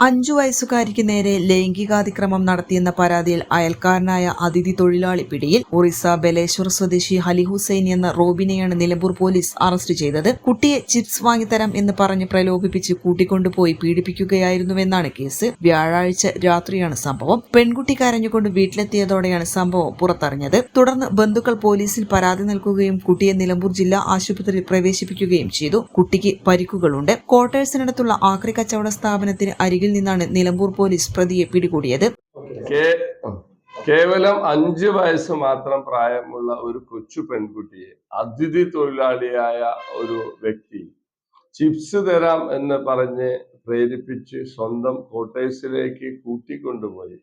അഞ്ചു വയസ്സുകാരിക്ക് നേരെ ലൈംഗികാതിക്രമം നടത്തിയെന്ന പരാതിയിൽ അയൽക്കാരനായ അതിഥി തൊഴിലാളി പിടിയിൽ ഒറീസ ബലേശ്വർ സ്വദേശി ഹലി ഹുസൈൻ എന്ന റോബിനെയാണ് നിലമ്പൂർ പോലീസ് അറസ്റ്റ് ചെയ്തത്. കുട്ടിയെ ചിപ്സ് വാങ്ങിത്തരാം എന്ന് പറഞ്ഞ് പ്രലോഭിപ്പിച്ച് കൂട്ടിക്കൊണ്ടുപോയി പീഡിപ്പിക്കുകയായിരുന്നുവെന്നാണ് കേസ്. വ്യാഴാഴ്ച രാത്രിയാണ് സംഭവം. പെൺകുട്ടി കരഞ്ഞുകൊണ്ട് വീട്ടിലെത്തിയതോടെയാണ് സംഭവം പുറത്തറിഞ്ഞത്. തുടർന്ന് ബന്ധുക്കൾ പോലീസിൽ പരാതി നൽകുകയും കുട്ടിയെ നിലമ്പൂർ ജില്ലാ ആശുപത്രിയിൽ പ്രവേശിപ്പിക്കുകയും ചെയ്തു. കുട്ടിക്ക് പരിക്കുകളുണ്ട്. ക്വാർട്ടേഴ്സിനടുത്തുള്ള ആക്രി കച്ചവട സ്ഥാപനത്തിന് അരികിൽ നിന്നാണ് നിലമ്പൂർ പോലീസ് പ്രതിയെ പിടികൂടിയത്. കേവലം അഞ്ച് വയസ്സ് മാത്രം പ്രായമുള്ള ഒരു കൊച്ചു പെൺകുട്ടിയെ അതിഥി തൊഴിലാളിയായ ഒരു വ്യക്തി ചിപ്സ് തരാം എന്ന് പറഞ്ഞ് പ്രേരിപ്പിച്ച് സ്വന്തം ക്വാർട്ടേഴ്സിലേക്ക് കൂട്ടിക്കൊണ്ടുപോയി.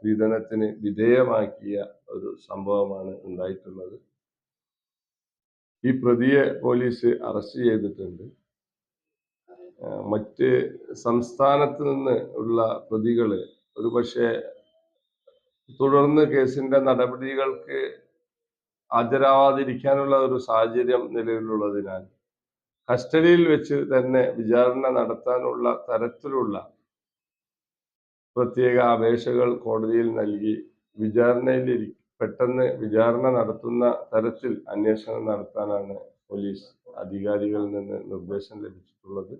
പീഡനത്തിന് വിധേയമാക്കിയ ഒരു സംഭവമാണ് ഉണ്ടായിട്ടുള്ളത്. ഈ പ്രതിയെ പോലീസ് അറസ്റ്റ് ചെയ്തിട്ടുണ്ട്. മറ്റ് സംസ്ഥാനത്ത് നിന്ന് ഉള്ള പ്രതികൾ ഒരുപക്ഷെ തുടർന്ന് കേസിന്റെ നടപടികൾക്ക് ഹാജരാവാതിരിക്കാനുള്ള ഒരു സാഹചര്യം നിലവിലുള്ളതിനാൽ കസ്റ്റഡിയിൽ വെച്ച് തന്നെ വിചാരണ നടത്താനുള്ള തരത്തിലുള്ള പ്രത്യേക അപേക്ഷകൾ കോടതിയിൽ നൽകി വിചാരണയിൽ പെട്ടെന്ന് വിചാരണ നടത്തുന്ന തരത്തിൽ അന്വേഷണം നടത്താനാണ് പോലീസ് അധികാരികളിൽ നിന്ന് നിർദ്ദേശം ലഭിച്ചിട്ടുള്ളത്.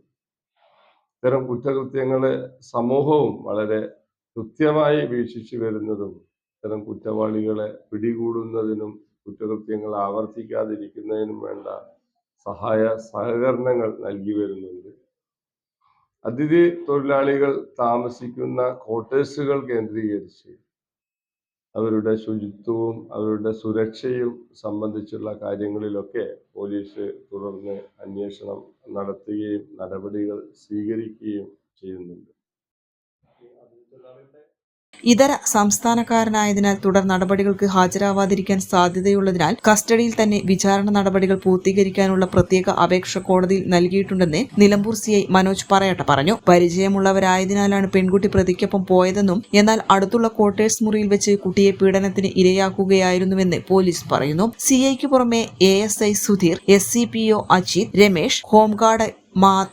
ഇത്തരം കുറ്റകൃത്യങ്ങളെ സമൂഹവും വളരെ കൃത്യമായി വീക്ഷിച്ചു വരുന്നതും ഇത്തരം കുറ്റവാളികളെ പിടികൂടുന്നതിനും കുറ്റകൃത്യങ്ങൾ ആവർത്തിക്കാതിരിക്കുന്നതിനും വേണ്ട സഹായ സഹകരണങ്ങൾ നൽകി വരുന്നുണ്ട്. അതിഥി തൊഴിലാളികൾ താമസിക്കുന്ന ക്വാർട്ടേഴ്സുകൾ കേന്ദ്രീകരിച്ച് അവരുടെ ശുചിത്വവും അവരുടെ സുരക്ഷയും സംബന്ധിച്ചുള്ള കാര്യങ്ങളിലൊക്കെ പോലീസ് തുടർന്ന് അന്വേഷണം നടത്തുകയും നടപടികൾ സ്വീകരിക്കുകയും ചെയ്യുന്നുണ്ട്. ഇതര സംസ്ഥാനക്കാരനായതിനാൽ തുടർ നടപടികൾക്ക് ഹാജരാവാതിരിക്കാൻ സാധ്യതയുള്ളതിനാൽ കസ്റ്റഡിയിൽ തന്നെ വിചാരണ നടപടികൾ പൂർത്തീകരിക്കാനുള്ള പ്രത്യേക അപേക്ഷ കോടതിയിൽ നൽകിയിട്ടുണ്ടെന്ന് നിലമ്പൂർ സിഐ മനോജ് പറയട്ട പറഞ്ഞു. പരിചയമുള്ളവരായതിനാലാണ് പെൺകുട്ടി പ്രതിക്കൊപ്പം പോയതെന്നും എന്നാൽ അടുത്തുള്ള ക്വാർട്ടേഴ്സ് മുറിയിൽ വെച്ച് കുട്ടിയെ പീഡനത്തിന് ഇരയാക്കുകയായിരുന്നുവെന്ന് പോലീസ് പറയുന്നു. സിഐക്ക് പുറമെ A S I Sudheer S C P O Ajith Ramesh home guard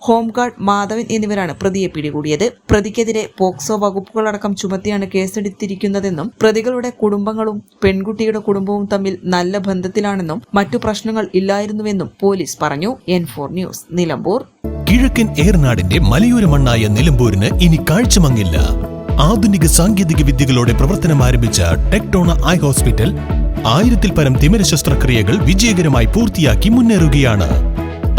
home guard Madhavan എന്നിവരാണ് പ്രതിയെ പിടികൂടിയത്. പ്രതിക്കെതിരെ പോക്സോ വകുപ്പുകളടക്കം ചുമത്തിയാണ് കേസെടുത്തിരിക്കുന്നതെന്നും പ്രതികളുടെ കുടുംബങ്ങളും പെൺകുട്ടിയുടെ കുടുംബവും തമ്മിൽ നല്ല ബന്ധത്തിലാണെന്നും മറ്റു പ്രശ്നങ്ങൾ ഇല്ലായിരുന്നുവെന്നും പോലീസ് പറഞ്ഞു. N four news Nilambur. കിഴക്കൻ ഏർനാടിന്റെ മലയോര മണ്ണായ നിലമ്പൂരിന് ഇനി കാഴ്ചമങ്ങില്ല. ആധുനിക സാങ്കേതിക വിദ്യകളോടെ പ്രവർത്തനം ആരംഭിച്ച ടെക്ടോണ ഐ ഹോസ്പിറ്റൽ ആയിരത്തിൽ പരം തിമിര ശസ്ത്രക്രിയകൾ വിജയകരമായി പൂർത്തിയാക്കി മുന്നേറുകയാണ്.